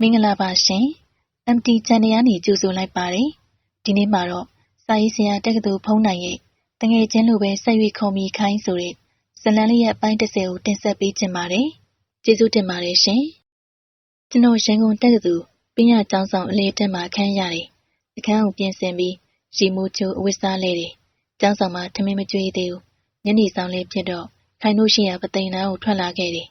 မင်္ဂလာပါရှင် MT Channel ကနေကြိုဆိုလိုက်ပါတယ်ဒီနေ့မှာတော့စာရေးဆရာတက္ကသိုလ်ဖုံးနိုင်ရဲ့တငယ်ချင်းလိုပဲဆက်ရွေခုံမီခိုင်းဆိုတဲ့ဇလန်လေးရဲ့အပိုင်း30ကိုတင်ဆက်ပေးခြင်းပါတယ်ကျေးဇူးတင်ပါတယ်ရှင်ကျွန်တော်ရန်ကုန်တက္ကသိုလ်ပညာကျောင်းဆောင်အလေးတက်မှာခန်းရတယ်အခန်းကိုပြင်ဆင်ပြီးရီမိုချိုအဝတ်စားလဲတယ်ကျောင်းဆောင်မှာထမင်းမကျွေးသေးဘူးညနေဆောင်လေးဖြစ်တော့ခိုင်လို့ရှိရပသိမ်နာကိုထွက်လာခဲ့တယ်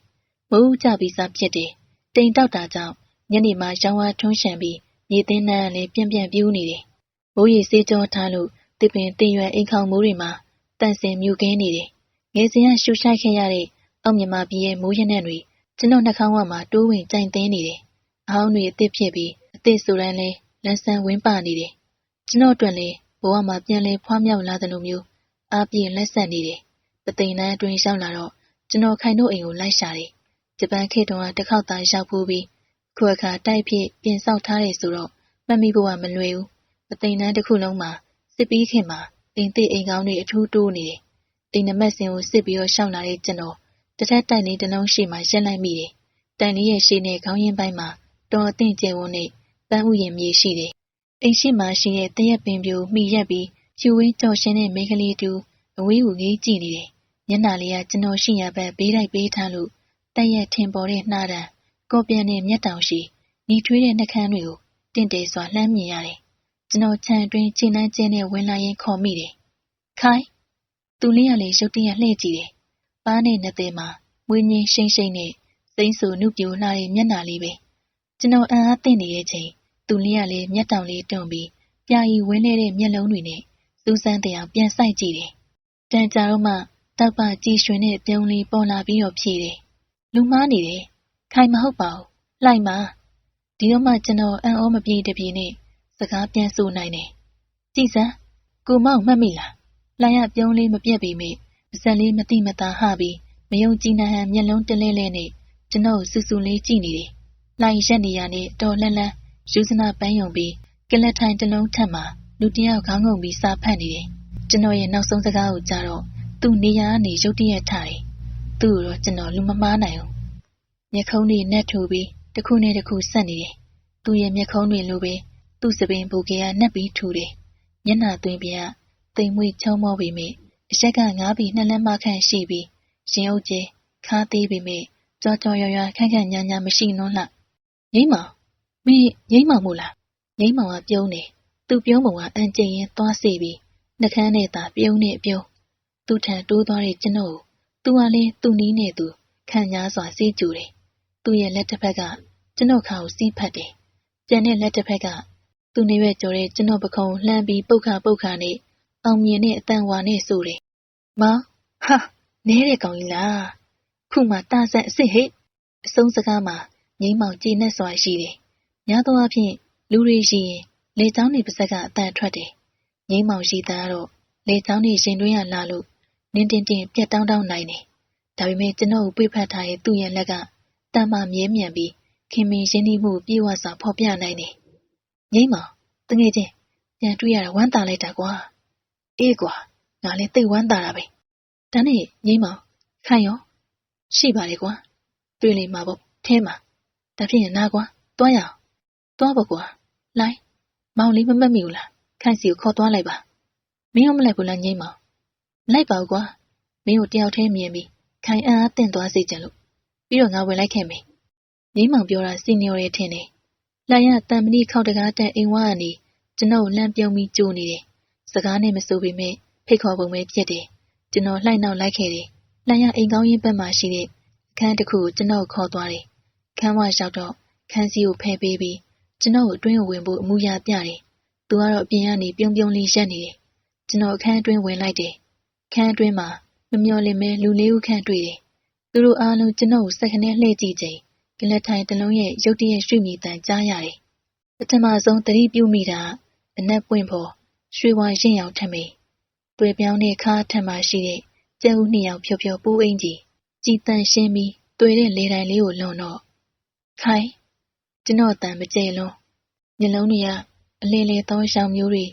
မိုးကြပြီးစားဖြစ်တယ်တိမ်တောက်တာကြောင့် ညနေမှရောင်းဝါထွန်းရှံပြီးမြေသင်းနှမ်းလည်းပြန့်ပြန့်ပြူးနေတယ်။မိုးရီစေးကြောထားလို့တစ်ပင်တင်ရွယ်အိမ်ခေါင်မိုးတွေမှာတန့်စင်မြူကင်းနေတယ်။ငယ်စဉ်ကရှူရှိုက်ခဲ့ရတဲ့အောက်မြမပြည်ရဲ့မိုးရနှံ့တွေကျွန်တော်နှာခေါင်းဝမှာတိုးဝင်ကြိုင်သိမ်းနေတယ်။အဟောင်းတွေအစ်စ်ဖြစ်ပြီးအစ်စ်ဆိုရန်လဲလန်းဆန်းဝင်းပနေတယ်။ကျွန်တော်အတွက်လည်းဘဝမှာပြန်လဲဖွားမြောက်လာသလိုမျိုးအားပြည့်လက်ဆက်နေတယ်။ပသိမ်နှမ်းအတွင်းရောက်လာတော့ကျွန်တော်ခိုင်တို့အိမ်ကိုလိုက်ရှာတယ်။ဂျပန်ခေတ်တုန်းကတစ်ခေါက်သာရောက်ဖို့ပြီး ခုအခါတိုက်ဖြစ်ပြင်ဆောက်ထားတယ်ဆိုတော့မှတ်မိဖို့ကမလွယ်ဘူး။အသိန်းတန်းတစ်ခုလုံးမှာစစ်ပြီးခင်မှာတင်သိအိမ်ကောင်းတွေအထူးတိုးနေတယ်။အိမ်နမက်စင်ကိုစစ်ပြီးတော့ရှောက်လာတဲ့ကျွန်တော်တစ်ထက်တိုင်လေးတစ်လုံးရှိမှရက်လိုက်မိတယ်။တိုင်လေးရဲ့ရှေ့နဲ့ခေါင်းရင်းပိုင်းမှာတော်အသင့်ကျဲဝန်းနဲ့ပန်းဥယျာဉ်မြေရှိတယ်။အိမ်ရှိမှရှိရဲ့တရက်ပင်ပြိုမိရက်ပြီးချူဝင်းကြော်ရှင်းတဲ့မိန်းကလေးတူအဝေးကိုငေးကြည့်နေတယ်။မျက်နှာလေးကကျွန်တော်ရှိရဘက်ဘေးတိုက်ပေးထားလို့တရက်ထင်ပေါ်တဲ့နှာတံ ကော့ပြန်တဲ့မျက်တောင်ရှိညီထွေးတဲ့နှကန်းတွေကိုတင့်တယ်စွာလှမ်းမြင်ရတယ်။ကျွန်တော်ခြံအတွင်းခြေနှမ်းကျင်းနဲ့ဝင်လာရင်ခေါ်မိတယ်။ခိုင်းသူလေးကလည်းရုတ်တရက်လှည့်ကြည့်တယ်။ပါးနဲ့နှစ်သေးမှာမွေးငင်းရှိမ့်ရှိမ့်နဲ့စိမ့်ဆူနှုတ်ပြိုလှတဲ့မျက်နှာလေးပဲ။ကျွန်တော်အံ့အားသင့်နေတဲ့ချိန်သူလေးကလည်းမျက်တောင်လေးတွန့်ပြီးပြာရီဝင်းနေတဲ့မျက်လုံးတွေနဲ့စူးစမ်းတရားပြန်ဆိုင်ကြည့်တယ်။တန်ကြာတော့မှတောက်ပကြည်ရွှင်တဲ့ပြုံးလေးပေါ်လာပြီးတော့ဖြေတယ်။လူမားနေတယ် ခိုင်မဟုတ်ပါဘူးလှိုင်ပါဒီတော့မှကျွန်တော်အံ့ဩမပြေတပြေနဲ့စကားပြန်ဆိုနိုင်တယ်ကြည်စမ်းကိုမောင်မှတ်မိလားလှိုင်ရပြုံးလေးမပြက်ပေမဲ့အစံလေးမတိမတာဟပြီးမယုံကြည်နိုင်ဟန်မျက်လုံးတလဲလဲနဲ့ကျွန်တော်စူစူလေးကြည့်နေတယ်လှိုင်ရက်နေရနဲ့တော်လှန်းလှန်းယူဇနာပန်းယုံပြီးကလတ်ထိုင်တစ်လုံးထက်မှာလူတယောက်ခေါင်းငုံပြီးစာဖတ်နေတယ်ကျွန်တော်ရဲ့နောက်ဆုံးစကားကိုကြားတော့သူ့နေရာကနေရုတ်တရက်ထားတယ်သူ့ကိုတော့ကျွန်တော်လူမမားနိုင်ဘူး မျက်ခုံးတွေနဲ့ထူပြီးတစ်ခုနဲ့တစ်ခုဆက်နေတယ်။သူ့ရဲ့မျက်ခုံးတွေလိုပဲသူ့စပင်ဘူကေကနှက်ပြီးထူတယ်။မျက်နှာသွင်းပြတိမ်မွေ့ချုံမောပေမဲ့အရက်ကငားပြီးနှက်လက်မခန့်ရှိပြီးရင်အုပ်ကျဲခါသေးပေမဲ့ကြောကြောရွရွခန့်ခန့်ညာညာမရှိနှွန်းလှ။ငိမ့်မောင်မင်းငိမ့်မောင်မို့လား။ငိမ့်မောင်ကပြုံးတယ်။သူ့ပြုံးပုံကအန်ကျင်ရင်သွားစေပြီးနှကန်းနဲ့သာပြုံးနေပြုံးသူ့ထံတိုးသွားတဲ့ကျွန်တော်ကိုသူကလည်းသူ့နီးနဲ့သူခံညာစွာစီးကြူတယ် သူ့ရဲ့လက်တစ်ဖက်ကကျွန်တော်ခါကိုစီးဖတ်တယ်။ပြန်တဲ့လက်တစ်ဖက်ကသူ့နေရွက်ကြော်တဲ့ကျွန်တော်ပခုံးလှမ်းပြီးပုတ်ခါပုတ်ခါနဲ့အောင်မြင်တဲ့အတန်ဝါနဲ့ဆိုတယ်။မောင်ဟာနဲတဲ့ကောင်ကြီးလား။ခုမှတာဆက်အစ်စ်ဟိတ်အဆုံးစကားမှာငိမ့်မောင်ကြည်နဲ့စွာရှိတယ်။များသောအားဖြင့်လူတွေရှိရင်လေချောင်းတွေပါဆက်ကအတန်ထွက်တယ်။ငိမ့်မောင်ရှိသားတော့လေချောင်းတွေရှင်တွင်းရလာလို့နင်းတင်တင်ပြတ်တောင်းတောင်းနိုင်တယ်။ဒါပေမဲ့ကျွန်တော်ကိုပြဖတ်ထားတဲ့သူ့ရဲ့လက်က တမ်းမှမြဲမြံပြီးခင်မင်ရင်းနှီးမှုပြေဝစွာဖော်ပြနိုင်တယ်။ငိမ့်မောင်တငယ်ချင်းပြန်တွေ့ရတာဝမ်းသာလိုက်တာကွာ။အေးကွာငါလည်းသိဝမ်းသာတာပဲ။ဒါနဲ့ငိမ့်မောင်ခိုင်ရောရှိပါလေကွာ။တွေ့လိမ့်မှာပေါ့ထဲမှာ။ဒါဖြင့်နာကွာတွားရအောင်။တွားပါကွာ။လိုက်မောင်လေးမမတ်မိဘူးလား။ခိုင်စီကိုခေါ်သွားလိုက်ပါ။မင်းရောမလိုက်ဘူးလားငိမ့်မောင်။လိုက်ပါကွာ။မင်းကိုတယောက်တည်းမြင်ပြီးခိုင်အံ့အားတင့်သွားစေချင်လို့ ပြီးတော့ငါဝင်လိုက်ခဲ့မယ်။ငိမ့်မောင်ပြောတာစီနီယောရဲ့ထင်တယ်။လှရတန်မဏိခောက်တကားတန်အိမ်ဝါကနေကျွန်တော်လှမ်းပြုံးပြီးကြိုးနေတယ်။စကားနဲ့မဆိုပေမဲ့ဖိတ်ခေါ်ပုံပဲပြက်တယ်။ကျွန်တော်လှိုက်နောက်လိုက်ခဲ့တယ်။လှရအိမ်ကောင်းရင်ဘက်မှာရှိတဲ့အခန်းတစ်ခုကိုကျွန်တော်ခေါ်သွားတယ်။ခန်းဝရောက်တော့ခန်းစီကိုဖယ်ပေးပြီးကျွန်တော်အတွင်းကိုဝင်ဖို့အမှုရပြတယ်။သူကတော့အပြင်ကနေပြုံးပြုံးလေးရက်နေတယ်။ကျွန်တော်အခန်းအတွင်းဝင်လိုက်တယ်။ခန်းအတွင်းမှာမမျော်လင့်မဲလူလေးဦးခန့်တွေ့တယ် သူတို့အားလုံးကျွန်တော်ကိုစက္ကနဲ့လှည့်ကြည့်ချိန်ကလထိုင်တလုံးရဲ့ရုတ်တရက်ရွှေ့မိတန်ကြားရတယ်။ပထမဆုံးသတိပြုမိတာအနက်ပွင့်ဖို့ရွှေဝါရင်ရောင်ထမိန်တွေ့ပြောင်းတဲ့ခါထံမှရှိတဲ့ကျဲဦးနှစ်ယောက်ဖြောဖြောပူးအင်းကြီးကြည်တန်ရှင်းပြီးတွေ့တဲ့လေတိုင်လေးကိုလွန်တော့ခိုင်ကျွန်တော်တန်မကြဲလွန်းမျက်လုံးတွေကအလင်းလေသောရှောင်မျိုးတွေ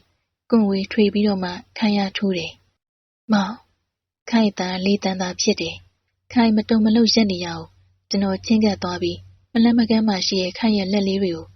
ကွန်ဝေထွေပြီးတော့မှခိုင်ရထူးတယ်။မောင်ခိုင်တန်လေးတန်တာဖြစ်တယ်။ ခိုင်မတုံမလုတ်ရက်နေရအောင်ကျွန်တော်ချင်းကပ်သွားပြီးမလန့်မကန်းမှရှိရဲ့ခိုင်ရဲ့လက်လေးတွေကို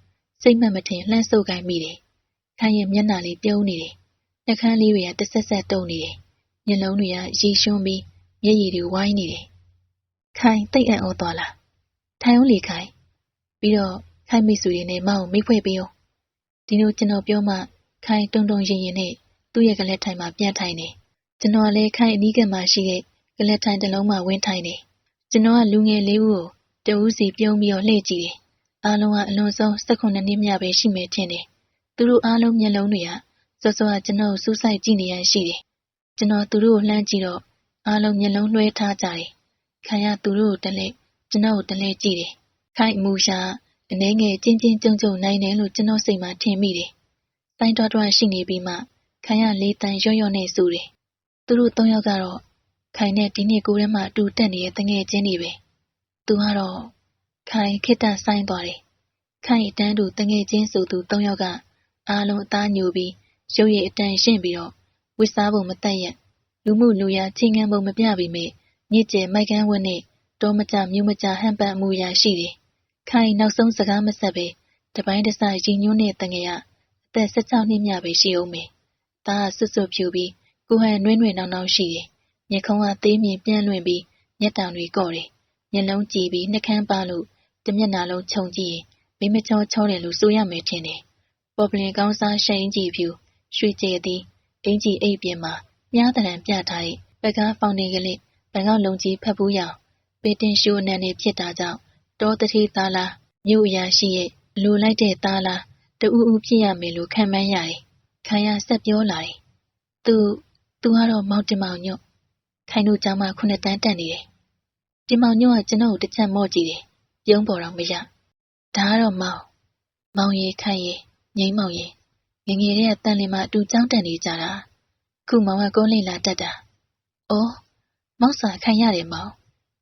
စိတ်မှတ်မထင်လှမ်းဆုပ်ကိုင်းမိတယ်။ခိုင်ရဲ့မျက်နှာလေးပြုံးနေတယ်။နှကန်းလေးတွေကတဆက်ဆက်တုံနေတယ်။မျက်လုံးတွေကရီရွှန်းပြီးမျက်ရည်တွေဝိုင်းနေတယ်။ခိုင်တိတ်အံ့ဩသွားလား။ထိုင်အောင်လေခိုင်။ပြီးတော့ခိုင်မိစုရင်းနဲ့မအောင်မိခွဲပေးအောင်။ဒီလိုကျွန်တော်ပြောမှခိုင်တုံတုံရင်ရင်နဲ့သူ့ရဲ့ကလက်ထိုင်မှာပြန်ထိုင်နေ။ကျွန်တော်လည်းခိုင်အနီးကပ်မှာရှိတဲ့ ကလက်ထိုင်တစ်လုံးမှာဝင်းထိုင်နေ။ကျွန်တော်ကလူငယ်လေးဦးကိုတဦးစီပြုံးပြီးတော့လှည့်ကြည့်တယ်။အားလုံးကအလွန်ဆုံး18နှစ်မြပဲရှိမယ်ထင်တယ်။သူတို့အားလုံးမျက်လုံးတွေကစောစောကကျွန်တော်ကိုစူးစိုက်ကြည့်နေရရှိတယ်။ကျွန်တော်သူတို့ကိုလှမ်းကြည့်တော့အားလုံးမျက်လုံးလွှဲထားကြတယ်။ခိုင်ကသူတို့ကိုတလဲကျွန်တော်ကိုတလဲကြည့်တယ်။ခိုင်အမူရှာအနေငယ်ချင်းချင်းကြုံကြုံနိုင်တယ်လို့ကျွန်တော်စိတ်မှာထင်မိတယ်။စိုင်းတော်တော်ရှိနေပြီးမှခိုင်ကလေးတန်ရော့ရော့နဲ့စူတယ်။သူတို့သုံးယောက်ကတော့ ခိုင်နဲ့ဒီနေ့ကိုယ်ထဲမှာအတူတက်နေတဲ့တငယ်ချင်းတွေပဲ။သူကတော့ခိုင်ခိတ္တဆိုင်သွားတယ်။ခိုင်အတန်းတူတငယ်ချင်းဆိုသူသုံးယောက်ကအားလုံးအသားညိုပြီးရုပ်ရည်အတန်ရှင်းပြီးတော့ဝစ်စားဖို့မတက်ရက်လူမှုလူရချင်းငန်းပုံမပြပေမဲ့မြစ်ကျဲမိုက်ကန်းဝတ်နဲ့တောမကြမြူးမကြဟန်ပန်မှုရာရှိတယ်။ခိုင်နောက်ဆုံးစကားမဆက်ပဲတပိုင်းတစရင်ညွန်းတဲ့တငယ်ကအသက်16နှစ်မြပဲရှိအောင်မယ်။ဒါကဆွတ်ဆွတ်ဖြူပြီးကိုဟန်နွဲ့နွဲ့နောင်နောင်ရှိတယ်။ မျက်ခုံးကသေးမြင်ပြန့်လွင့်ပြီးမျက်တောင်တွေကော့တယ်။မျက်လုံးကြည်ပြီးနှကန်းပါလို့တမျက်နှာလုံးခြုံကြည့်ရင်မိမချောချောတယ်လို့ဆိုရမယ်ထင်တယ်။ပေါ်ပလင်ကောင်းစားရှိန်ကြီးဖြူရွှေကြဲသည်အင်ကြီးအိပ်ပြင်မှာမြားတရံပြထားတဲ့ပကားဖောင်နေကလေးဘန်ကောက်လုံးကြီးဖက်ဘူးရောင်ပေတင်ရှိုးအနံနေဖြစ်တာကြောင့်တောတတိသားလားမြို့အရာရှိရဲ့လိုလိုက်တဲ့သားလားတူဦးဦးဖြစ်ရမယ်လို့ခံမှန်းရတယ်။ခံရဆက်ပြောလာတယ်။သူ သူကတော့မောင်တင်မောင်ညွတ် ခိုင်တို့ကျောင်းမှာခုနှစ်တန်းတက်နေတယ်။တင်မောင်ညွတ်ကကျွန်တော်ကိုတစ်ချက်မော့ကြည့်တယ်။ပြုံးပေါ်တော့မရ။ဒါကတော့မောင်မောင်ရီခိုင်ရီငိမ့်မောင်ရီငငယ်တဲ့တန်လင်မှာအတူကျောင်းတက်နေကြတာခုမောင်ကကုန်းလိလာတက်တာအော်မောက်စာခံရတယ်မောင်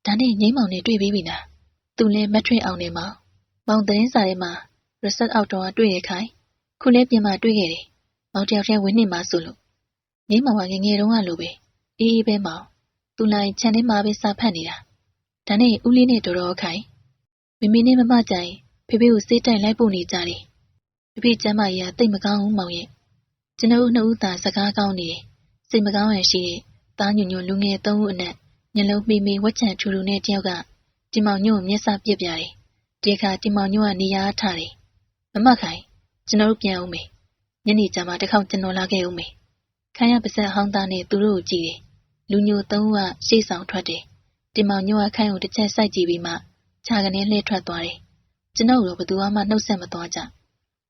ဒါနဲ့ငိမ့်မောင်နဲ့တွေ့ပြီးပြီလားသူလည်းမထွင်အောင်နေမောင်မောင်သတင်းစာထဲမှာ research outdoor တွေ့ရခိုင်ခုလည်းပြင်မှာတွေ့ခဲ့တယ်မောင်တယောက်တည်းဝင်းနေမှာဆိုလို့ငိမ့်မောင်ကငငယ်တုန်းကလိုပဲအေးအေးပဲမောင် သူလိုက်ခြံထဲမှာပဲစာဖတ်နေတာဒါနဲ့ဦးလေးနဲ့တော်တော်ခိုင်မိမိနဲ့မမကြိုင်ဖေဖေကိုစေးတိုင်လိုက်ပို့နေကြတယ်ဖေဖေကျမ်းမာကြီးကတိတ်မကောင်းဘူးမောင်ရဲ့ကျွန်တော်နှစ်ဦးသာစကားကောင်းနေတယ်စိတ်မကောင်းရရှိတဲ့သားညွညွလူငယ်သုံးဦးအနက်ညလုံးမိမိဝက်ချံထူထူနဲ့တယောက်ကတင်မောင်ညွန့်မျက်စာပြစ်ပြတယ်ဒီအခါတင်မောင်ညွန့်ကနေရာထားတယ်မမခိုင်ကျွန်တော်တို့ပြန်အောင်မေညနေကျမှတစ်ခေါက်ကျွန်တော်လာခဲ့အောင်မေခိုင်ရပါဆက်ဟောင်းသားနဲ့သူတို့ကိုကြည့်တယ် လူညိုသုံးဦးကရှေ့ဆောင်ထွက်တယ်တင်မောင်ညွန့်ကခိုင်ကိုတစ်ချက်စိုက်ကြည့်ပြီးမှခြာကနေလှည့်ထွက်သွားတယ်ကျွန်တော်တို့ဘယ်သူမှနှုတ်ဆက်မသွားကြ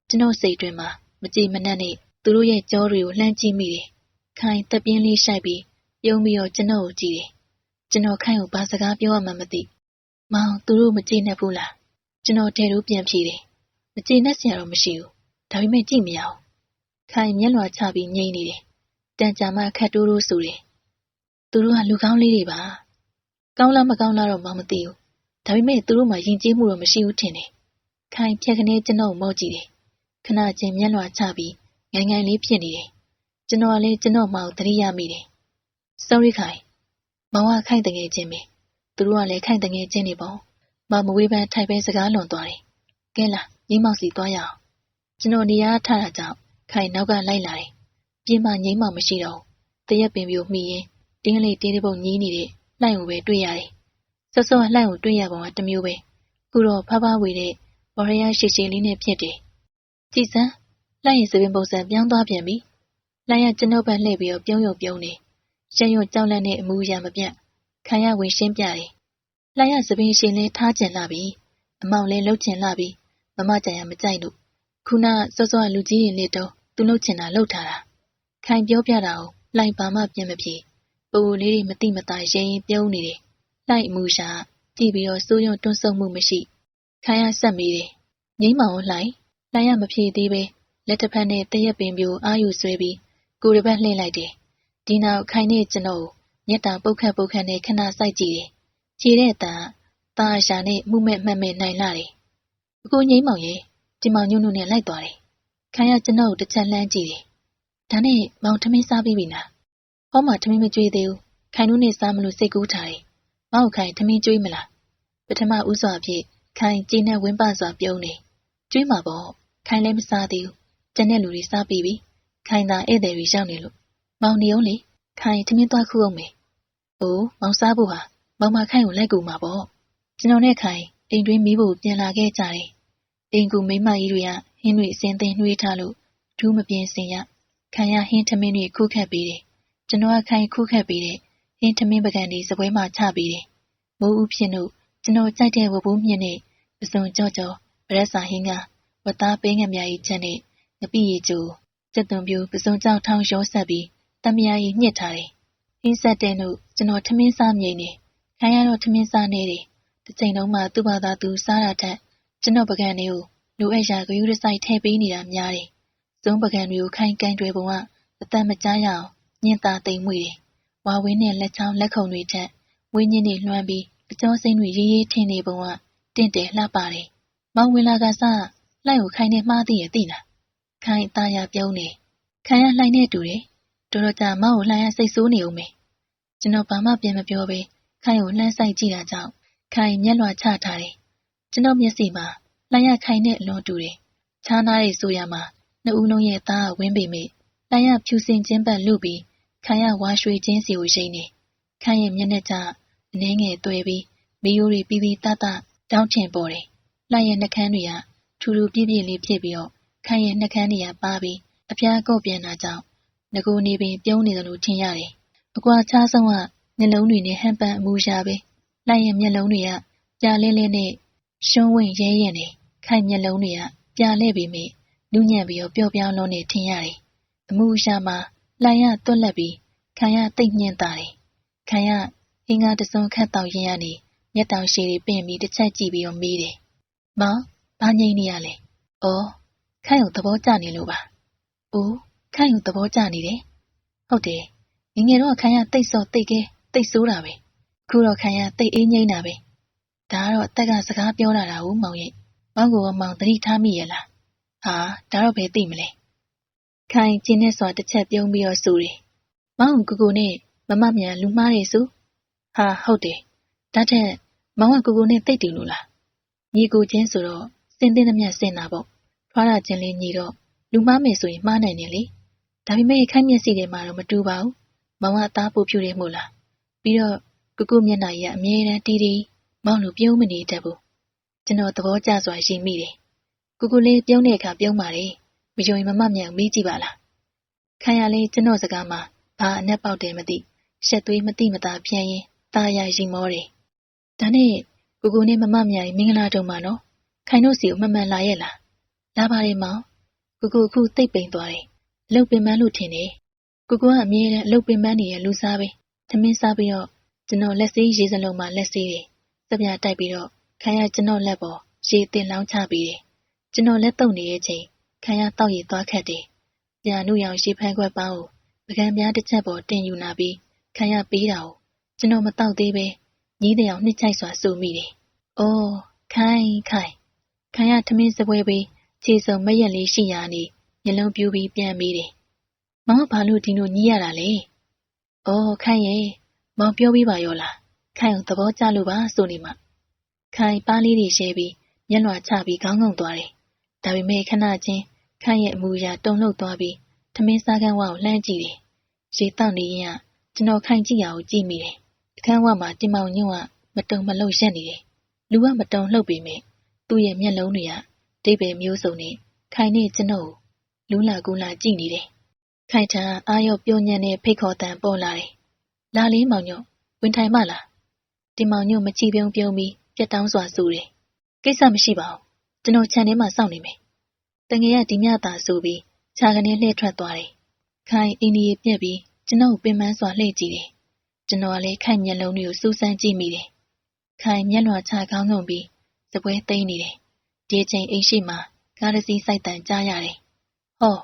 ကျွန်တော်စိတ်တွင်မှာမကြည်မနှက်နဲ့သူတို့ရဲ့ကြောတွေကိုလှမ်းကြည့်မိတယ်။ခိုင်တက်ပြင်းလေးရှိုက်ပြီးပြုံးပြီးတော့ကျွန်တော်ကိုကြည့်တယ်။ကျွန်တော်ခိုင်ကိုဘာစကားပြောရမှမသိ။မောင်သူတို့မကြည့်နဲ့ဘူးလား။ကျွန်တော်တဲတို့ပြန်ဖြေတယ်။မကြည့်နဲ့ဆရာတော့မရှိဘူး။ဒါပေမဲ့ကြည့်မရအောင်။ခိုင်မျက်လွှာချပြီးငြိမ်နေတယ်။တန်ကြာမှခတ်တိုးတိုးဆိုတယ်။ သူတို့ကလူကောင်းလေးတွေပါ။ကောင်းလားမကောင်းလားတော့မမသိဘူး။ဒါပေမဲ့သူတို့မှယဉ်ကျေးမှုတော့မရှိဘူးထင်တယ်။ခိုင်ဖြက်ကနေကျွန်တော်ကိုမော့ကြည့်တယ်ခဏချင်းမျက်လွှာချပြီးငိုင်ငိုင်လေးဖြစ်နေတယ်။ကျွန်တော်လည်းကျွန်တော်မောင်သတိရမိတယ်။ Sorry ခိုင်။မောင်ကခိုင်တငယ်ချင်းပဲ။သူတို့ကလည်းခိုင်တငယ်ချင်းတွေပေါ့။မောင်မဝေးပန်းထိုက်ပဲစကားလွန်သွားတယ်။ကဲလားငိမ့်မောင်စီသွားရအောင်။ကျွန်တော်နေရာထားတာကြောင့်ခိုင်နောက်ကလိုက်လာတယ်။ပြင်းမငိမ့်မောင်မရှိတော့ဘူး။တရက်ပင်ပြိုမိရင် တင်းလေးတင်းတဲ့ပုံညီးနေတဲ့လှိုင်ကိုပဲတွေ့ရတယ်။စောစောလှိုင်ကိုတွေ့ရပုံကတမျိုးပဲ။ခုတော့ဖဖဝေတဲ့ဘော်ရရရှိရှိလေးနဲ့ဖြစ်တယ်ကြည်စမ်းလှရင်စပင်ပုံစံပြောင်းသွားပြန်ပြီလှရကျွန်ုပ်ဘက်လှည့်ပြီးတော့ပြုံးရုံပြုံးနေရှက်ရွံ့ကြောက်လန့်တဲ့အမူအရာမပြတ်ခံရဝင်ရှင်းပြတယ်လှရစပင်ရှင်လဲထားကျင်လာပြီအမောင်လဲလှုပ်ချင်လာပြီမမကြံရမကြိုက်လို့ခုနစောစောလူကြီးတွေလက်တော့သူလှုပ်ချင်တာလှုပ်ထားတာခိုင်ပြောပြတာကိုလှိုင်ပါမှပြန်မပြေ ပူလေးတွေမတိမတာရင်ရင်ပြုံးနေတယ်လှိုင်အမူရှာကြည့်ပြီးတော့စိုးရုံတွန်းဆုပ်မှုမရှိခိုင်ရဆက်မိတယ်ငိမ့်မောင်လှိုင်လှိုင်းရမဖြေသေးပဲလက်တစ်ဖက်နဲ့တရက်ပင်ပြိုအာယူဆွဲပြီးကိုယ်တစ်ပတ်လှည့်လိုက်တယ်။ဒီနောက်ခိုင်နေကျွန်တော်မျက်တာပုတ်ခတ်ပုတ်ခတ်နဲ့ခဏစိုက်ကြည့်တယ်။ခြေတဲ့အတန်တာအရှာနဲ့မှုမဲ့မှတ်မဲ့နိုင်လာတယ်။အခုငိမ့်မောင်ရဲ့ဒီမောင်ညွန့်ညွန့်နဲ့လိုက်သွားတယ်။ခိုင်ရကျွန်တော်တစ်ချက်လှမ်းကြည့်တယ်။ဒါနဲ့မောင်ထမင်းစားပြီးပြီလား။ ဟောမှာထမင်းမကြွေးသေးဘူး။ခိုင်တို့နဲ့စားမလို့စိတ်ကူးထားတယ်။မောင်ခိုင်ထမင်းကြွေးမလား။ပထမဦးစွာဖြင့်ခိုင်ကြည်နဲ့ဝင်းပစွာပြုံးနေကျွေးမှာပေါ့ခိုင်လည်းမစားသေးဘူးကျန်တဲ့လူတွေစားပြီးပြီခိုင်သာဧည့်သည်တွေရောက်နေလို့မောင်နေအောင်လေခိုင်ထမင်းသွားခုအောင်မေအိုးမောင်စားဖို့ဟာမောင်မခိုင်ကိုလိုက်ကူမှာပေါ့ကျွန်တော်နဲ့ခိုင်အိမ်တွင်းမီးဖို့ပြန်လာခဲ့ကြတယ်အိမ်ကူမိမကြီးတွေကဟင်းတွေအစင်းသိမ်းနှွေးထားလို့ဒူးမပြင်းစင်ရခိုင်ရဟင်းထမင်းတွေခုခတ်ပေးတယ် ကျွန်တော်ကခိုင်ခုခတ်ပေးတဲ့ဟင်းထမင်းပကံတွေစပွဲမှာချပေးတယ်မိုးဦးဖြစ်လို့ကျွန်တော်ကြိုက်တဲ့ဝဘိုးမြင့်နဲ့ပစုံကြော့ကြော့ဗရက်စာဟင်းကဝတ်သားပေးငမြကြီးချက်နဲ့ငပိရီကျိုစက်သွံပြူပစုံကြောက်ထောင်းရောဆက်ပြီးတမယာကြီးညှစ်ထားတယ်ဟင်းဆက်တဲ့လို့ကျွန်တော်ထမင်းစားမြိန်နေခိုင်ရတော့ထမင်းစားနေတယ်တစ်ချိန်လုံးမှသူ့ဘာသာသူစားတာထက်ကျွန်တော်ပကံတွေကိုလူအပ်ရာဂယုရဆိုင်ထည့်ပေးနေတာများတယ်ဇုံးပကံတွေကိုခိုင်ကန်တွေပုံကအတန်မကြားရအောင် ညင်သာသိမ့်မွေတယ်ဝါဝင်းနဲ့လက်ချောင်းလက်ခုံတွေထက်ဝင်းညင်းတွေလွှမ်းပြီးအကျော်စိမ့်တွေရေးရေးထင်းနေပုံကတင့်တယ်လှပါတယ်မောင်ဝင်လာကစားလိုက်ကိုခိုင်နေမှားသိရသိလားခိုင်သားရပြုံးနေခိုင်ရလှိုင်းနေတူတယ်တော်တော်ကြာမောင်ကိုလှိုင်းရစိတ်ဆိုးနေဦးမယ်ကျွန်တော်ဘာမှပြန်မပြောဘဲခိုင်ကိုလှမ်းဆိုင်ကြည့်တာကြောင့်ခိုင်မျက်လွှာချထားတယ်ကျွန်တော်မျက်စိမှာလှိုင်းရခိုင်နဲ့အလွန်တူတယ်ချားနားရဲ့ဆိုရမှာနှစ်ဦးလုံးရဲ့သားကဝင်းပေမိလှိုင်းရဖြူစင်ချင်းပတ်လူပြီး ခိုင်ရဝါရွှေချင်းစီကိုရိမ့်နေခိုင်ရဲ့မျက်နှာကျအနှင်းငယ်တွေ့ပြီးမီးရိုးတွေပြီးပြီးတတတောင်းထင်ပေါ်တယ်လှိုင်းရဲ့နှကန်းတွေကထူထူပြည့်ပြည့်လေးဖြစ်ပြီးတော့ခိုင်ရဲ့နှကန်းတွေကပါပြီးအပြားကော့ပြန်တာကြောင့်ငကိုနေပင်ပြုံးနေတယ်လို့ထင်ရတယ်။အကွာချားဆုံးကမျက်လုံးတွေနဲ့ဟန်ပန်အမူအရာပဲ။လိုက်ရဲ့မျက်လုံးတွေကပြာလင်းလင်းနဲ့ရှုံးဝင်ရဲရဲနေခိုင်မျက်လုံးတွေကပြာလဲ့ပြီးမိနူးညံ့ပြီးတော့ပျော့ပြောင်းလုံးနေထင်ရတယ်။အမူအရာမှာ လှိုင်ရတွက်လက်ပြီးခံရတိတ်ညှင်းတာတယ်။ခံရအင်္ဂါတစုံခတ်တောက်ရင်ရနေမျက်တောင်ရှည်တွေပင့်ပြီးတစ်ချက်ကြည့်ပြီးတော့မေးတယ်။မောင်ဘာငိမ့်နေရလဲ။အော်ခိုင်ကိုသဘောကျနေလို့ပါ။အိုးခိုင်ကိုသဘောကျနေတယ်။ဟုတ်တယ်။ငငယ်တော့ခိုင်ရတိတ်စော့တိတ်ကဲတိတ်ဆိုးတာပဲ။ခုတော့ခိုင်ရတိတ်အေးငိမ့်တာပဲ။ဒါကတော့အသက်ကစကားပြောလာတာဟုတ်မောင်ရဲ့။မောင်ကမောင်သတိထားမိရဲ့လား။ဟာဒါတော့ဘယ်သိမလဲ။ ခိုင်ကျင်းနဲ့စွာတစ်ချက်ပြုံးပြီးတော့ဆိုတယ်။မောင်ကိုကိုနဲ့မမမြန်လူမားတွေဆို။ဟာဟုတ်တယ်။ဒါထက်မောင်ကကိုကိုနဲ့တိတ်တူလို့လား။ညီကိုချင်းဆိုတော့စင်တင်သမျှစင်တာပေါ့။ထွားတာချင်းလေးညီတော့လူမားမယ်ဆိုရင်မှားနိုင်တယ်လေ။ဒါပေမဲ့ခိုင်မျက်စိတွေမှာတော့မတူပါဘူး။မောင်ကအသားပိုဖြူတယ်မို့လား။ပြီးတော့ကိုကိုမျက်နှာကြီးကအမြဲတမ်းတီးတီးမောင်လိုပြုံးမနေတတ်ဘူး။ကျွန်တော်သဘောကျစွာရင်မိတယ်။ကိုကိုလေးပြုံးတဲ့အခါပြုံးပါလေ။ မယုံရင်မမမြန်မေးကြည့်ပါလား။ခံရလေးကျွန်တော်စကားမှာဘာအနက်ပေါက်တယ်မသိ။ရှက်သွေးမသိမသာပြန်ရင်ตาရရင်မောတယ်။ဒါနဲ့ကိုကိုနဲ့မမမြန်မင်္ဂလာတုံမှာနော်။ခိုင်တို့စီကိုမမှန်လာရဲ့လား။လာပါလေမောင်။ကိုကိုအခုသိပ်ပိန်သွားတယ်။အလုတ်ပင်ပန်းလို့ထင်တယ်။ကိုကိုကအမြဲတမ်းအလုတ်ပင်ပန်းနေရလူစားပဲ။သမင်းစားပြီးတော့ကျွန်တော်လက်စေးရေးစလုံးမှာလက်စေးတယ်။စပြတိုက်ပြီးတော့ခံရကျွန်တော်လက်ပေါ်ရေတင်လောင်းချပြီးတယ်။ကျွန်တော်လက်တုပ်နေရဲ့ချိန် ခံရတောက်ရည်သွားခတ်တယ်။ပြန်နုရောင်ရေဖန်းခွက်ပေါင်းကိုပကံပြားတစ်ချက်ပေါ်တင်ယူလာပြီးခံရပေးတာကိုကျွန်တော်မတောက်သေးပဲညီးတဲ့အောင်နှစ်ချိုက်စွာစူမိတယ်။အိုးခိုင်ခိုင်ခံရထမင်းစပွဲပေးခြေစုံမရက်လေးရှိရာနေမျက်လုံးပြူပြီးပြန်ပြီးတယ်။မောင်ဘာလို့ဒီလိုညီးရတာလဲ။အော်ခိုင်ရဲ့မောင်ပြောပြီးပါရောလား။ခိုင်ကိုသဘောကျလို့ပါဆိုနေမှခိုင်ပါးလေးတွေရှဲပြီးမျက်လွှာချပြီးခေါင်းငုံသွားတယ်။ဒါပေမဲ့ခဏချင်း ခိုင်ရဲ့အမူအရာတုံ့လှုပ်သွားပြီးထမင်းစားခန်းဝါကိုလှမ်းကြည့်တယ်။ရေတောက်နေရင်ကကျွန်တော်ခိုင်ကြည့်ရအောင်ကြည့်မိတယ်။အခန်းဝါမှာတင်မောင်ညွန့်ကမတုံမလှုပ်ရက်နေတယ်။လူကမတုံလှုပ်ပေမဲ့သူ့ရဲ့မျက်လုံးတွေကဒိဗေမျိုးစုံနဲ့ခိုင်နဲ့ကျွန်တော်လူလာကူလာကြည့်နေတယ်။ခိုင်ထံအာရော့ပြုံးညံ့တဲ့ဖိတ်ခေါ်တန်ပေါ်လာတယ်။လာလေးမောင်ညွန့်ဝင်ထိုင်မလား။တင်မောင်ညွန့်မကြည့်ပြုံးပြုံးပြီးပြတ်တောင်းစွာဆိုတယ်။ကိစ္စမရှိပါဘူး။ကျွန်တော်ခြံထဲမှာစောင့်နေမယ်။ တငယ်ကဒီမြတာဆိုပြီးခြာကနေလှည့်ထွက်သွားတယ်။ခိုင်အင်းကြီးပြက်ပြီးကျွန်တော်ပင်ပန်းစွာလှည့်ကြည့်တယ်။ကျွန်တော်ကလည်းခိုင်မျက်လုံးတွေကိုစူးစမ်းကြည့်မိတယ်။ခိုင်မျက်လွှာချကောင်းငုံပြီးစပွဲသိမ်းနေတယ်။ဒီချိန်အိမ်ရှိမှာကားတစ်စီးစိုက်တန်ကြားရတယ်။ဟော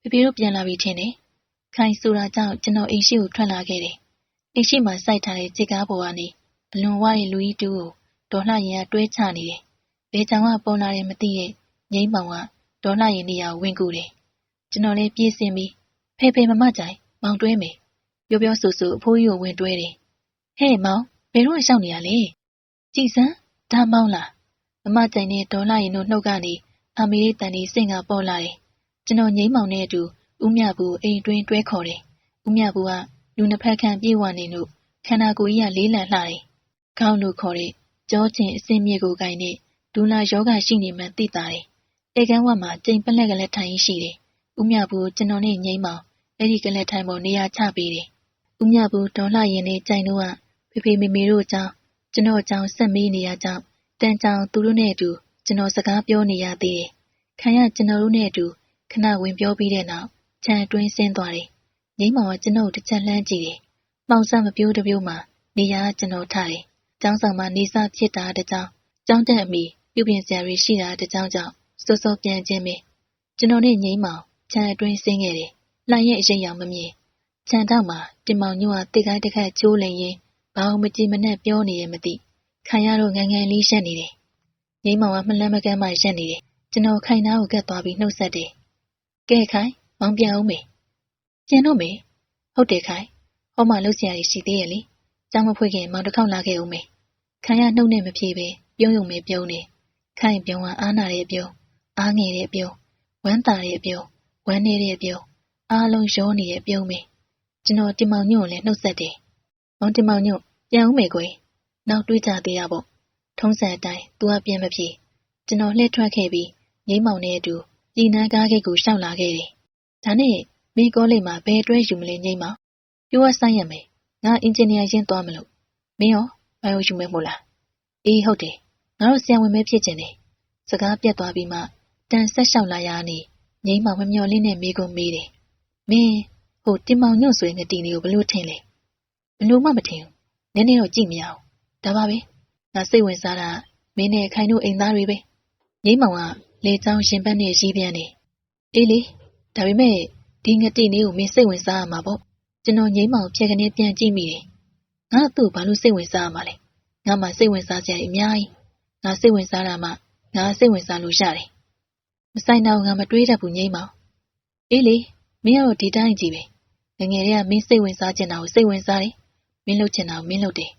ဖေဖေတို့ပြန်လာပြီထင်တယ်။ခိုင်ဆိုတာကြောင့်ကျွန်တော်အိမ်ရှိကိုထွက်လာခဲ့တယ်။အိမ်ရှိမှာစိုက်ထားတဲ့ခြေကားပေါ်ကနေအလွန်ဝရဲ့လူကြီးတူကိုဒေါ်လှရင်ကတွဲချနေတယ်။ဘဲချောင်ကပေါ်လာတယ်မသိရဲ့ငိမ့်ပောင်က ဒေါ်လှရင်နေရာဝင်ကူတယ်။ကျွန်တော်လည်းပြေးစင်ပြီးဖေဖေမမကြိုင်မောင်တွဲမယ်။ပြောပြောဆိုဆိုအဖိုးကြီးကိုဝင်တွဲတယ်။ဟဲ့မောင်ဘယ်တော့ရှောက်နေရလဲ။ကြည်စမ်းဒါမောင်လား။အမမကြိုင်နဲ့ဒေါ်လာရင်တို့နှုတ်ကနေအမေရိတန်ဒီစင်ကပေါ်လာတယ်။ကျွန်တော်ငိမ့်မောင်နဲ့အတူဦးမြဘူးအိမ်တွင်းတွဲခေါ်တယ်။ဦးမြဘူးကလူနှစ်ဖက်ခန့်ပြေးဝနေလို့ခန္ဓာကိုယ်ကြီးကလေးလံလှတယ်။ခေါင်းလို့ခေါ်တဲ့ကြောချင်အစင်းမြေကိုကိုင်နဲ့ဒူလာယောဂရှိနေမှသိတာတယ်။ ဧကန်ဝတ်မှာ ကြိမ်ပလက်ကလေးထိုင်ရှိတယ်။ဦးမြဘူးကျွန်တော်နဲ့ငိမ့်မောင် အဲ့ဒီ ကလေးထိုင်ပေါ် နေရာချပေးတယ်။ဦးမြဘူး ဒေါ်လာရင်နဲ့ ကြိုင်တို့က ဖေဖေမေမေတို့အကြောင်း ကျွန်တော်အကြောင်း ဆက်မေးနေရကြောင်းတန်ကြောင် သူတို့နဲ့အတူ ကျွန်တော် စကားပြောနေရသေးတယ်။ခံရကျွန်တော်တို့နဲ့အတူ ခဏဝင်ပြောပြီးတဲ့နောက် ခြံအတွင်း ဆင်းသွားတယ်။ငိမ့်မောင်က ကျွန်တော်တစ်ချက်လှမ်းကြည့်တယ်။မောင်ဆမပြိုးတပြိုးမှာ နေရာကျွန်တော်ထားတယ်။ကျောင်းဆောင်မှာ နေစဖြစ်တာတကြောင်ကျောင်းတက်အမိပြုပြင်စရာတွေရှိတာတကြောင်ကြောင့် စောစောပြန်ခြင်းပဲ။ကျွန်တော်နဲ့ငိမ့်မောင်ခြံအတွင်းဆင်းခဲ့တယ်။လှန်ရဲ့အရေးရောင်မမြင်။ခြံတောက်မှာတင်မောင်ညို့ကတိတ်ခိုင်းတစ်ခတ်ချိုးလင်ရင်ဘာလို့မကြည့်မနဲ့ပြောနေရမသိ။ခံရတော့ငငယ်လေးရှက်နေတယ်။ငိမ့်မောင်ကမလန်းမကန်းမှရှက်နေတယ်။ကျွန်တော်ခိုင်နာကိုကတ်သွားပြီးနှုတ်ဆက်တယ်။ကဲခိုင်မောင်ပြန်အောင်မေပြန်တော့မေဟုတ်တယ်ခိုင်ဟောမှလှုပ်ရှားရရှိသေးရဲ့လေကျောင်းမဖွင့်ခင်မောင်တစ်ခေါက်လာခဲ့ဦးမေခိုင်ရနှုတ်နဲ့မပြေပဲပြုံးယုံမေပြုံးနေခိုင်ပြုံးကအားနာတဲ့အပြုံး အားငယ်တဲ့အပြုံးဝမ်းသာတဲ့အပြုံးဝမ်းနေတဲ့အပြုံးအားလုံးရောနေတဲ့အပြုံးမေကျွန်တော်တင်မောင်ညွန့်လည်းနှုတ်ဆက်တယ်မောင်တင်မောင်ညွန့်ပြန်ဦးမေကွယ်နောက်တွေးကြသေးရပေါ့ထုံးစံအတိုင်းသူကပြန်မပြေကျွန်တော်လှည့်ထွက်ခဲ့ပြီးငိမ့်မောင်နဲ့အတူပြည်နာကားကိတ်ကိုရှောက်လာခဲ့တယ်ဒါနဲ့မင်းကောလိပ်မှာဘယ်အတွဲယူမလဲငိမ့်မောင်ပြောရဆိုင်ရမယ်ငါအင်ဂျင်နီယာရင်းသွားမလို့မင်းရောဘယ်လိုယူမယ်မို့လားအေးဟုတ်တယ်ငါတို့ဆရာဝန်ပဲဖြစ်ကျင်တယ်စကားပြတ်သွားပြီးမှ တန်ဆက်လျှောက်လာရနေငိမ့်မောင်မမျော်လင့်နဲ့မိကုံမေးတယ်မင်းဟိုတင်မောင်ညွန့်ဆိုရင်ငတီလေးကိုဘလို့ထင်လဲဘလို့မှမထင်ဘူးနည်းနည်းတော့ကြည့်မရအောင်ဒါပါပဲငါစိတ်ဝင်စားတာမင်းနဲ့ခိုင်တို့အိမ်သားတွေပဲငိမ့်မောင်ကလေချောင်းရှင်ဘက်နဲ့ရီးပြန်နေအေးလေဒါပေမဲ့ဒီငတိလေးကိုမင်းစိတ်ဝင်စားရမှာပေါ့ကျွန်တော်ငိမ့်မောင်ဖြက်ကနေပြန်ကြည့်မိတယ်ငါသူ့ဘာလို့စိတ်ဝင်စားရမှာလဲငါမှစိတ်ဝင်စားစရာအများကြီးငါစိတ်ဝင်စားတာမှငါစိတ်ဝင်စားလို့ရတယ် မဆိုင်တော့ငါမတွေးတတ်ဘူးငိမ့်မောင်အေးလေမင်းကတော့ဒီတိုင်းကြည့်ပဲငငယ်လေးကမင်းစိတ်ဝင်စားချင်တာကိုစိတ်ဝင်စားတယ်မင်းလုပ်ချင်တာကိုမင်းလုပ်တယ်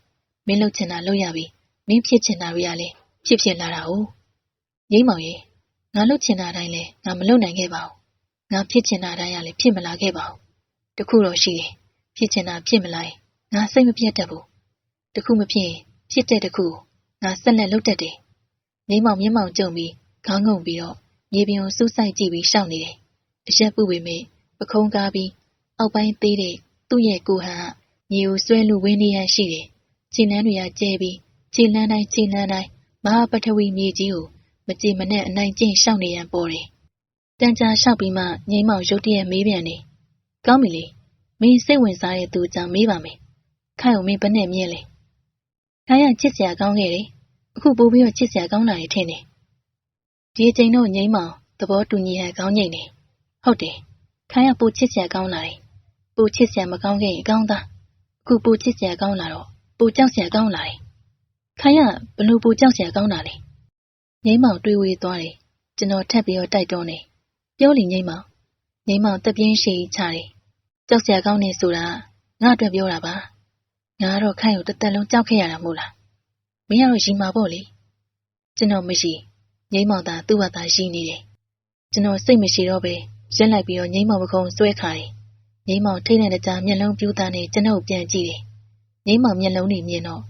မင်းလုပ်ချင်တာလုပ်ရပြီမင်းဖြစ်ချင်တာတွေကလည်းဖြစ်ဖြစ်လာတာ哦ငိမ့်မောင်ရေငါလုပ်ချင်တာတိုင်းလဲငါမလုပ်နိုင်ခဲ့ပါဘူးငါဖြစ်ချင်တာတိုင်းကလည်းဖြစ်မလာခဲ့ပါဘူးတခုတော့ရှိတယ်ဖြစ်ချင်တာဖြစ်မလာရင်ငါစိတ်မပြတ်တတ်ဘူးတခုမဖြစ်ရင်ဖြစ်တဲ့တခုငါဆက်လက်လုပ်တတ်တယ်ငိမ့်မောင်မျက်မှောင်ကျုံပြီးခေါင်းငုံပြီးတော့ မြေပြင်ကိုစူးစိုက်ကြည့်ပြီးရှောက်နေတယ်အရက်ပုပေမဲ့ပခုံးကားပြီးအောက်ပိုင်းသေးတဲ့သူ့ရဲ့ကိုဟန်ကမြေကိုဆွဲလူဝင်းနေရရှိတယ်ခြေနှမ်းတွေကကျဲပြီးခြေလန်းတိုင်းခြေလန်းတိုင်းမဟာပထဝီမြေကြီးကိုမကြည်မနဲ့အနိုင်ကျင့်ရှောက်နေရန်ပေါ်တယ်တန်ကြာလျှောက်ပြီးမှငိမ့်မောင်ရုတ်တရက်မေးပြန်တယ်။ကောင်းပြီလေ။မင်းစိတ်ဝင်စားတဲ့သူကြောင့်မေးပါမယ်။ခိုင်ကိုမင်းဘယ်နဲ့မြင်လဲ။ခိုင်ကချစ်စရာကောင်းခဲ့တယ်။အခုပို့ပြီးတော့ချစ်စရာကောင်းလာတယ်ထင်တယ်။ ဒီအချိန်တော့ငိမ့်မောင်သဘောတူညီဟန်ကောင်းငိမ့်တယ်။ဟုတ်တယ်။ခိုင်ကပိုချစ်စရာကောင်းလာတယ်။ပိုချစ်စရာမကောင်းခဲ့ရင်ကောင်းသား။အခုပိုချစ်စရာကောင်းလာတော့ပိုကြောက်စရာကောင်းလာတယ်။ခိုင်ကဘလို့ပိုကြောက်စရာကောင်းတာလဲ။ငိမ့်မောင်တွေးဝေးသွားတယ်။ကျွန်တော်ထပ်ပြီးတော့တိုက်တွန်းတယ်ပြောလီငိမ့်မောင်ငိမ့်မောင်တပြင်းရှိချတယ်ကြောက်စရာကောင်းနေဆိုတာငါအတွက်ပြောတာပါငါကတော့ခိုင်းကိုတသက်လုံးကြောက်ခဲ့ရတာမို့လားမင်းကတော့ရီမာပေါ့လေကျွန်တော်မရှိ ငိမ့်မောင်သာသူ့ဘာသာရှိနေတယ်ကျွန်တော်စိတ်မရှိတော့ပဲရက်လိုက်ပြီးတော့ငိမ့်မောင်ပခုံးဆွဲခါတယ်ငိမ့်မောင်ထိတ်တဲ့ကြားမျက်လုံးပြူးသားနေကျွန်တော်ပြန်ကြည့်တယ်ငိမ့်မောင်မျက်လုံးတွေမြင်တော့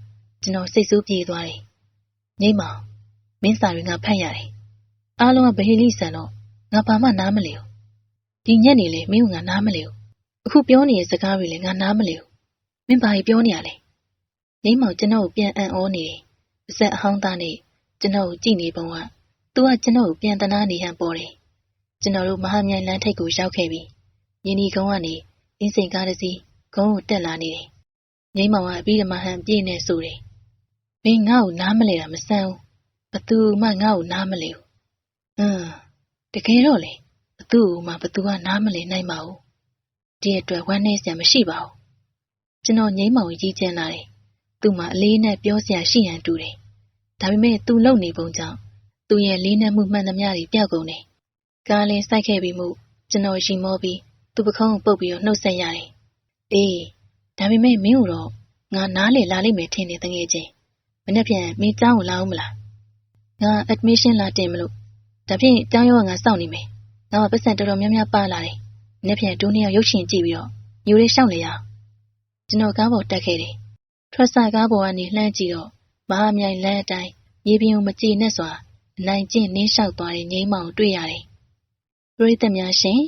ကျွန်တော်စိတ်ဆိုးပြေသွားတယ်ငိမ့်မောင်မင်းစာတွေငါဖတ်ရတယ်အားလုံးကဗဟိလိဆန်တော့ငါဘာမှနားမလည်ဘူးဒီညက်နေလေမင်းကငါနားမလည်ဘူးအခုပြောနေတဲ့စကားတွေလည်းငါနားမလည်ဘူးမင်းဘာကြီးပြောနေရလဲလိမ့်မောင်ကျွန်တော်ကိုပြန်အံ့ဩနေတယ်ပါဆက်အဟောင်းသားနဲ့ကျွန်တော်ကိုကြည့်နေပုံက သူက ကျွန်တော်ကို ပြန်တနာနေဟန်ပေါ်တယ် ကျွန်တော်တို့ မဟာမြိုင်လမ်းထိပ်ကို ရောက်ခဲ့ပြီ မြင်းဒီကုန်းကနေ အင်းစိန်ကားတစ်စီး ကုန်းကို တက်လာနေတယ်ငိမ့်မောင်ကအပြီးဓမ္မဟန်ပြည့်နေဆိုတယ် မင်း ငါ့ကို နားမလဲတာ မဆန်းဘူးဘသူမှ ငါ့ကို နားမလဲဘူး အင်း တကယ်တော့လေဘသူ့မှဘသူက နားမလည်နိုင်ပါဘူး ဒီအတွက် ဝမ်းနည်းစရာ မရှိပါဘူး ကျွန်တော်ငိမ့်မောင်ကြီးကျန်းလာတယ် သူ့မှာ အလေးနဲ့ပြောစရာရှိရန်တူတယ် ဒါပေမဲ့ သူလုံနေပုံကြောင့် သူ့ရဲ့လေးနက်မှုမှန်သမျှတွေပျောက်ကုန်တယ်။ကားလင်းစိုက်ခဲ့ပြီးမှကျွန်တော်ရီမောပြီးသူ့ပခုံးကိုပုတ်ပြီးတော့နှုတ်ဆက်ရတယ်။အေးဒါပေမဲ့မင်းတို့တော့ငါနားလေလာလိမ့်မယ်ထင်တယ်တငယ်ချင်း။မနေ့ပြန်မင်းကျောင်းကိုလာအောင်မလား။ငါ admission လာတင်မလို့ဒါဖြင့်ကျောင်းရောက်ငါစောင့်နေမယ်။ငါကပတ်စံတော်တော်များများပါလာတယ်။မနေ့ပြန်ဒုနှစ်ယောက်ရုပ်ရှင်ကြည့်ပြီးတော့ညိုလေးရှောက်လေရအောင်။ကျွန်တော်ကားပေါ်တက်ခဲ့တယ်။ထွက်ဆကားပေါ်ကနေလှမ်းကြည့်တော့မဟာမြိုင်လမ်းအတိုင်းရေပြင်ကိုမကြည့်နဲ့စွာ နိုင်ကျင့်နင်းလျှောက်သွားတဲ့ငိမ့်မောင်တွေ့ရတယ်ပရိသတ်များရှင်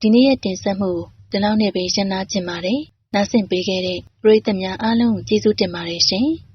ဒီနေ့ရဲ့တင်ဆက်မှုဒီလောက်နဲ့ပဲရှင်းနာခြင်းပါတယ်နားဆင်ပေးခဲ့တဲ့ပရိသတ်များအားလုံးကိုကျေးဇူးတင်ပါတယ်ရှင်။